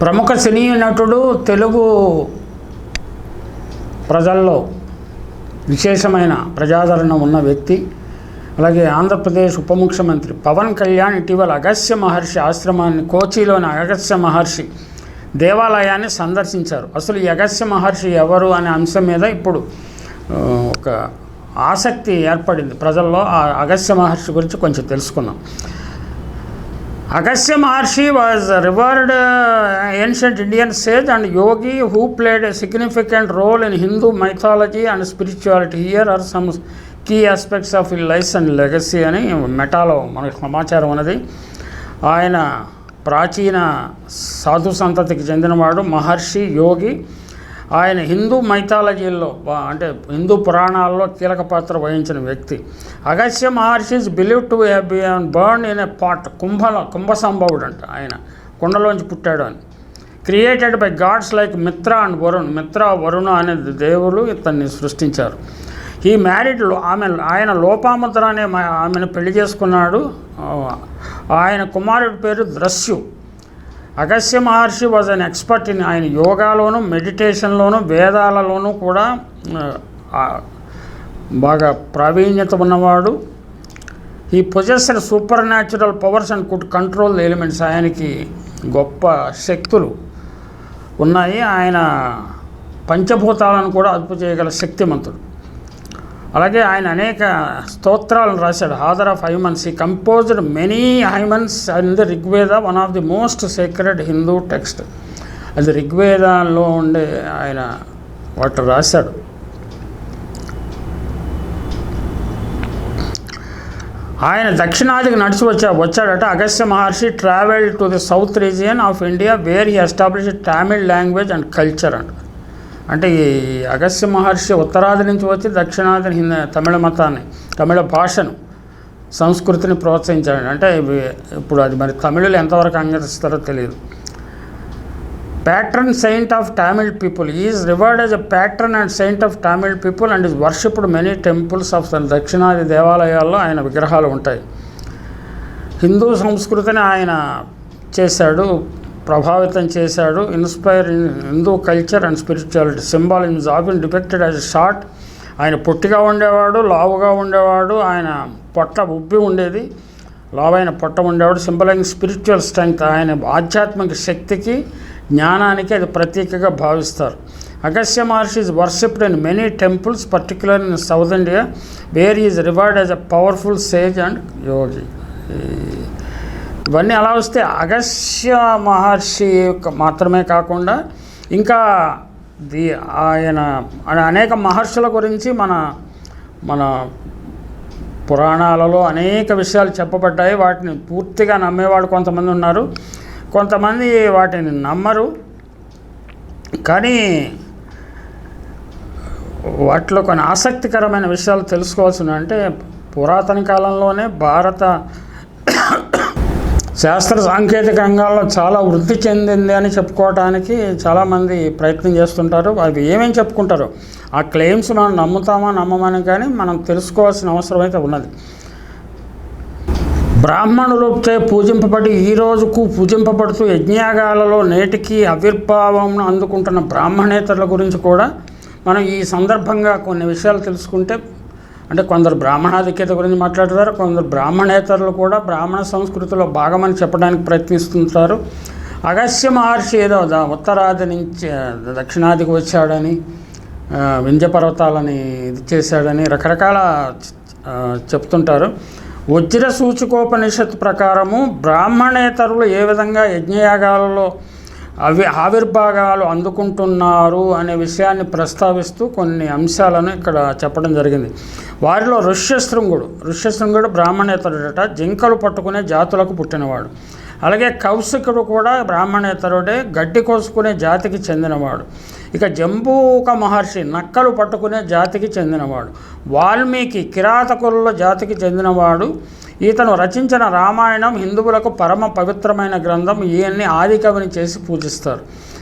ప్రముఖ సినీ నటుడు తెలుగు ప్రజల్లో విశేషమైన ప్రజాదరణ ఉన్న వ్యక్తి. అలాగే ఆంధ్రప్రదేశ్ ఉప ముఖ్యమంత్రి పవన్ కళ్యాణ్ ఇటీవల అగస్య మహర్షి ఆశ్రమాన్ని కోచిలోని అగస్య మహర్షి దేవాలయాన్ని సందర్శించారు. అసలు ఈ అగస్య మహర్షి ఎవరు అనే అంశం మీద ఇప్పుడు ఒక ఆసక్తి ఏర్పడింది. ప్రజల్లో ఆ అగస్య మహర్షి గురించి కొంచెం తెలుసుకుందాం. Agastya Maharshi was a revered uh, ancient Indian sage and yogi who played a significant role in Hindu mythology and spirituality. Here are some key aspects of his life and legacy అని మెటాలో మనకు సమాచారం ఉన్నది ఆయన ప్రాచీన సాధు సంతతికి చెందినవాడు మహర్షి యోగి ఆయన హిందూ మైథాలజీల్లో అంటే హిందూ పురాణాల్లో కీలక పాత్ర వహించిన వ్యక్తి. Agastya Maharshi's believe to been born in a pot కుంభలో కుంభ సంభవుడు అంట ఆయన. కుండలోంచి పుట్టాడు అని created by gods like Mitra and Varun. Mitra Varuna అనే దేవులు ఇతన్ని సృష్టించారు. ఈ మ్యారీడ్ ఆమె ఆయన లోపాముద్ర అనే ఆమెను పెళ్ళి చేసుకున్నాడు. ఆయన కుమారుడి పేరు ద్రశ్యు Agastya Maharshi was an expert in ఆయన యోగాలోను మెడిటేషన్లోను వేదాలలోనూ కూడా బాగా ప్రావీణ్యత ఉన్నవాడు. ఈ possessed supernatural powers and could control elements ఆయనకి గొప్ప శక్తులు ఉన్నాయి. ఆయన పంచభూతాలను కూడా అదుపు చేయగల శక్తిమంతుడు. అలాగే ఆయన అనేక స్తోత్రాలను రాశాడు. Author of hymns he composed many hymns in the Rigveda one of the most secret Hindu text అది రిగ్వేదాల్లో ఉండే ఆయన వాటి రాశాడు. ఆయన దక్షిణాదికి నడిచి వచ్చా వచ్చాడట. Agastya Maharshi travel to the south region of India where he establish Tamil language and culture అంట అంటే ఈ అగస్త్య మహర్షి ఉత్తరాది నుంచి వచ్చి దక్షిణాది హిందీ తమిళ మతాన్ని తమిళ భాషను సంస్కృతిని ప్రోత్సహించాడు. అంటే ఇప్పుడు అది మరి తమిళులు ఎంతవరకు అంగీకరిస్తారో తెలియదు. Patron saint of Tamil people is revered as a patron and saint of Tamil people and is worshipped many temples of దక్షిణాది దేవాలయాల్లో ఆయన విగ్రహాలు ఉంటాయి. హిందూ సంస్కృతిని ఆయన చేశాడు. ప్రభావితం చేశాడు. Inspire in Hindu culture and spirituality symbol in of depicted as short ఆయన పొట్టిగా ఉండేవాడు లావుగా ఉండేవాడు ఆయన పొట్ట ఉబ్బి ఉండేది. లావైన పొట్ట ఉండేవాడు. సింబలైంగ్ స్పిరిచువల్ స్ట్రెంగ్త్ ఆయన ఆధ్యాత్మిక శక్తికి జ్ఞానానికి అది ప్రతీకగా భావిస్తారు. Agastya Maharshi is worshipped in many temples particular in south India where is revered as a powerful sage and yogi ఇవన్నీ అలా వస్తే అగస్య మహర్షి యొక్క మాత్రమే కాకుండా ఇంకా ది ఆయన ఆయన అనేక మహర్షుల గురించి మన మన పురాణాలలో అనేక విషయాలు చెప్పబడ్డాయి. వాటిని పూర్తిగా నమ్మేవాడు కొంతమంది ఉన్నారు. కొంతమంది వాటిని నమ్మరు. కానీ వాటిలో కొన్ని ఆసక్తికరమైన విషయాలు తెలుసుకోవాల్సిన అంటే పురాతన కాలంలోనే భారత శాస్త్ర సాంకేతిక రంగాల్లో చాలా వృద్ధి చెందింది అని చెప్పుకోవడానికి చాలామంది ప్రయత్నం చేస్తుంటారు. అవి ఏమేమి చెప్పుకుంటారు? ఆ క్లెయిమ్స్ మనం నమ్ముతామా నమ్మమని కానీ మనం తెలుసుకోవాల్సిన అవసరం అయితే ఉన్నది. బ్రాహ్మణులతో పూజింపబడి ఈ రోజుకు పూజింపబడుతూ యజ్ఞాగాలలో నేటికి ఆవిర్భావం అందుకుంటున్న బ్రాహ్మణేతరుల గురించి కూడా మనం ఈ సందర్భంగా కొన్ని విషయాలు తెలుసుకుంటే అంటే కొందరు బ్రాహ్మణాధిక్యత గురించి మాట్లాడతారు కొందరు బ్రాహ్మణేతరులు కూడా బ్రాహ్మణ సంస్కృతిలో భాగమని చెప్పడానికి ప్రయత్నిస్తుంటారు. అగస్త్య మహర్షి ఏదో ఉత్తరాది నుంచి దక్షిణాదికి వచ్చాడని ఆ, వింధ్య పర్వతాలని ఇది చేశాడని రకరకాల చెప్తుంటారు. వజ్ర సూచకోపనిషత్ ప్రకారము బ్రాహ్మణేతరులు ఏ విధంగా యజ్ఞయాగాలలో అవి ఆవిర్భాగాలు అందుకుంటున్నారు అనే విషయాన్ని ప్రస్తావిస్తూ కొన్ని అంశాలను ఇక్కడ చెప్పడం జరిగింది. వారిలో ఋష్యశృంగుడు ఋష్యశృంగుడు బ్రాహ్మణేతరుడట జింకలు పట్టుకునే జాతులకు పుట్టినవాడు. అలాగే కౌశికుడు కూడా బ్రాహ్మణేతరుడే గడ్డి కోసుకునే జాతికి చెందినవాడు. ఇక జంబూక మహర్షి నక్కలు పట్టుకునే జాతికి చెందినవాడు. వాల్మీకి కిరాతకుల జాతికి చెందినవాడు. ఇతను రచించిన రామాయణం హిందువులకు పరమ పవిత్రమైన గ్రంథం. ఈయన్ని ఆదికవిని చేసి పూజిస్తారు.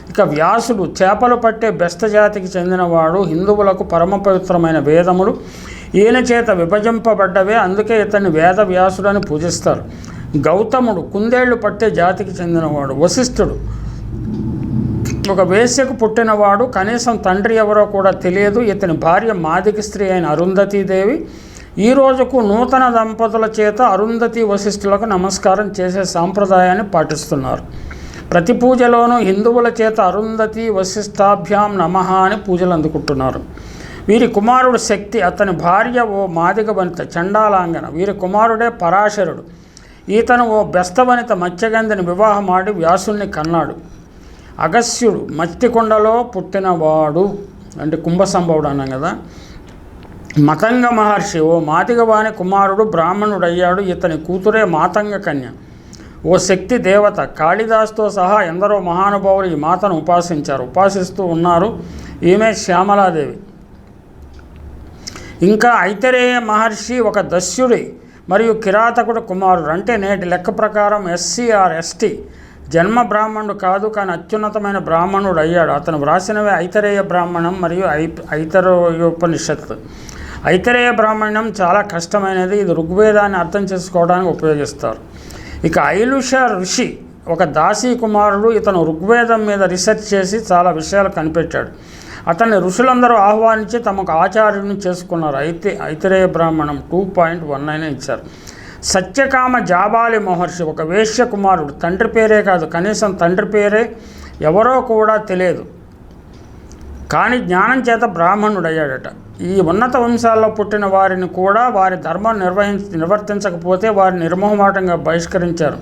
ఇక వ్యాసుడు చేపలు పట్టే బెస్త జాతికి చెందినవాడు. హిందువులకు పరమ పవిత్రమైన వేదములు. ఈయన చేత విభజింపబడ్డవే. అందుకే ఇతన్ని వేద వ్యాసుడని పూజిస్తారు. గౌతముడు కుందేళ్ళు పట్టే జాతికి చెందినవాడు వశిష్ఠుడు. ఒక వేశ్యకు పుట్టినవాడు కనీసం తండ్రి ఎవరో కూడా తెలియదు. ఇతని భార్య మాదిక స్త్రీ అయిన అరుంధతీదేవి. ఈ రోజుకు నూతన దంపతుల చేత అరుంధతి వశిష్ఠులకు నమస్కారం చేసే సాంప్రదాయాన్ని పాటిస్తున్నారు. ప్రతి పూజలోనూ హిందువుల చేత అరుంధతి వశిష్ఠాభ్యాం నమః అని పూజలు అందుకుంటున్నారు. వీరి కుమారుడు శక్తి అతని భార్య ఓ మాదిగ వనిత చండాలాంగన. వీరి కుమారుడే పరాశరుడు. ఈతను ఓ బెస్తవనిత మత్స్యగంధిని వివాహమాడి వ్యాసుల్ని కన్నాడు. అగస్యుడు మత్తికొండలో పుట్టినవాడు అంటే కుంభసంభవుడు అన్నాం కదా. మతంగ మహర్షి ఓ మాతిగవాని కుమారుడు బ్రాహ్మణుడయ్యాడు. ఇతని కూతురే మాతంగ కన్య. ఓ శక్తి దేవత కాళిదాస్తో సహా ఎందరో మహానుభావులు ఈ మాతను ఉపాసించారు. ఉపాసిస్తూ ఉన్నారు ఈమె శ్యామలాదేవి. ఇంకా ఐతరేయ మహర్షి ఒక దస్యుడి మరియు కిరాతకుడు కుమారుడు. అంటే నేటి లెక్క ప్రకారం ఎస్సీఆర్ ఎస్టీ. జన్మ బ్రాహ్మణుడు కాదు కానీ అత్యున్నతమైన బ్రాహ్మణుడు అయ్యాడు. అతను వ్రాసినవే ఐతరేయ బ్రాహ్మణం మరియు ఐ ఐతరోపనిషత్తు ఐతరేయ బ్రాహ్మణం చాలా కష్టమైనది. ఇది ఋగ్వేదాన్ని అర్థం చేసుకోవడానికి ఉపయోగిస్తారు. ఇక ఐలుష ఋషి ఒక దాసీ కుమారుడు ఇతను ఋగ్వేదం మీద రీసెర్చ్ చేసి చాలా విషయాలు కనిపెట్టాడు. అతన్ని ఋషులందరూ ఆహ్వానించి తమకు ఆచార్యుని చేసుకున్నారు. అయితే ఐతరేయ బ్రాహ్మణం టూ పాయింట్ వన్ నైన్ ఇచ్చారు. సత్యకామ జాబాలి మహర్షి ఒక వేశ్య కుమారుడు తండ్రి పేరే కాదు కనీసం తండ్రి పేరే ఎవరో కూడా తెలియదు. కానీ జ్ఞానం చేత బ్రాహ్మణుడయ్యాడట. ఈ ఉన్నత వంశాల్లో పుట్టిన వారిని కూడా వారి ధర్మం నిర్వహించ నిర్వర్తించకపోతే వారిని నిర్మోహమాటంగా బహిష్కరించారు.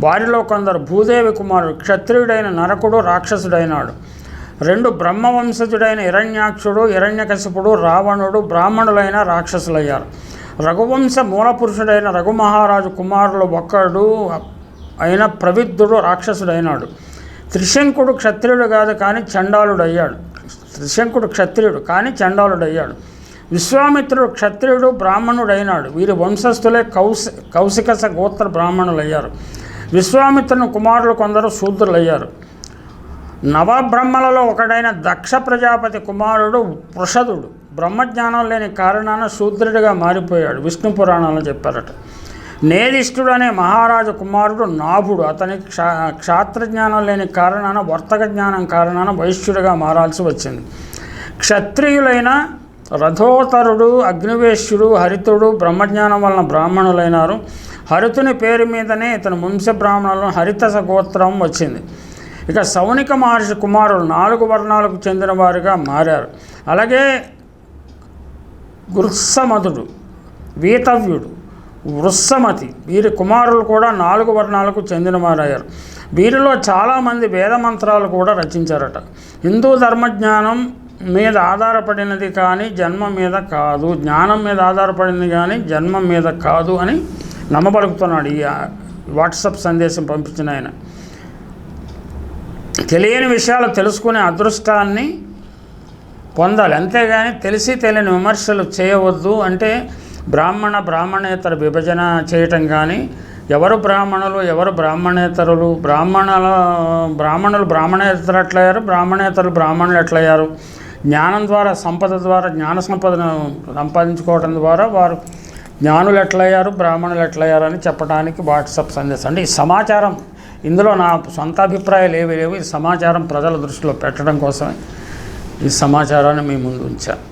వారిలో కొందరు భూదేవి కుమారుడు క్షత్రియుడైన నరకుడు రాక్షసుడైనాడు. రెండు బ్రహ్మవంశజుడైన హిరణ్యాక్షుడు హిరణ్యకశిపుడు రావణుడు బ్రాహ్మణులైన రాక్షసులయ్యారు. రఘువంశ మూలపురుషుడైన రఘుమహారాజు కుమారులు ఒక్కడు అయిన ప్రవిద్ధుడు రాక్షసుడైనాడు. త్రిశంకుడు క్షత్రియుడు కాదు కానీ చండాలుడయ్యాడు. త్రిశంకుడు క్షత్రియుడు కానీ చండాలుడయ్యాడు. విశ్వామిత్రుడు క్షత్రియుడు బ్రాహ్మణుడైనాడు. వీరి వంశస్థులే కౌశ కౌశికస గోత్ర బ్రాహ్మణులయ్యారు. విశ్వామిత్రుని కుమారులు కొందరు శూద్రులయ్యారు. నవబ్రహ్మలలో ఒకడైన దక్ష ప్రజాపతి కుమారుడు పృషదుడు బ్రహ్మజ్ఞానం లేని కారణాన శూద్రుడిగా మారిపోయాడు. విష్ణు పురాణంలో చెప్పారట. నేదిష్ఠుడు అనే మహారాజు కుమారుడు నాభుడు. అతనికి క్షా క్షాత్రజ్ఞానం లేని కారణాన వర్తక జ్ఞానం కారణాన వైశ్యుడిగా మారాల్సి వచ్చింది. క్షత్రియులైన రథోతరుడు అగ్నివేశ్యుడు హరితుడు బ్రహ్మజ్ఞానం వలన బ్రాహ్మణులైనారు. హరితుని పేరు మీదనే ఇతని వంశ బ్రాహ్మణులను హరితస గోత్రం వచ్చింది. ఇక సౌనిక మహర్షి కుమారులు నాలుగు వర్ణాలకు చెందిన వారుగా మారారు. అలాగే గృత్సమధుడు వీతవ్యుడు వృత్సమతి వీరి కుమారులు కూడా నాలుగు వర్ణాలకు చెందినవారయ్యారు. వీరిలో చాలామంది వేద మంత్రాలు కూడా రచించారట. హిందూ ధర్మజ్ఞానం మీద ఆధారపడినది కానీ జన్మ మీద కాదు. జ్ఞానం మీద ఆధారపడింది కానీ జన్మ మీద కాదు అని నమ్మబలుకుతున్నాడు. ఈ వాట్సాప్ సందేశం పంపించిన ఆయన. తెలియని విషయాలు తెలుసుకునే అదృష్టాన్ని పొందాలి. అంతేగాని తెలిసి తెలియని విమర్శలు చేయవద్దు అంటే బ్రాహ్మణ బ్రాహ్మణేతర విభజన చేయటం కానీ ఎవరు బ్రాహ్మణులు ఎవరు బ్రాహ్మణేతరులు బ్రాహ్మణుల బ్రాహ్మణులు బ్రాహ్మణేతరు ఎట్లయ్యారు బ్రాహ్మణేతరులు బ్రాహ్మణులు ఎట్లయ్యారు? జ్ఞానం ద్వారా సంపద ద్వారా జ్ఞాన సంపదను సంపాదించుకోవడం ద్వారా వారు జ్ఞానులు ఎట్లయ్యారు బ్రాహ్మణులు ఎట్లయ్యారు అని చెప్పడానికి వాట్సాప్ సందేశం అంటే ఈ సమాచారం ఇందులో నా సొంత అభిప్రాయాలు ఏవి లేవు. ఈ సమాచారం ప్రజల దృష్టిలో పెట్టడం కోసమే. ఈ సమాచారాన్ని మీ ముందు ఉంచాను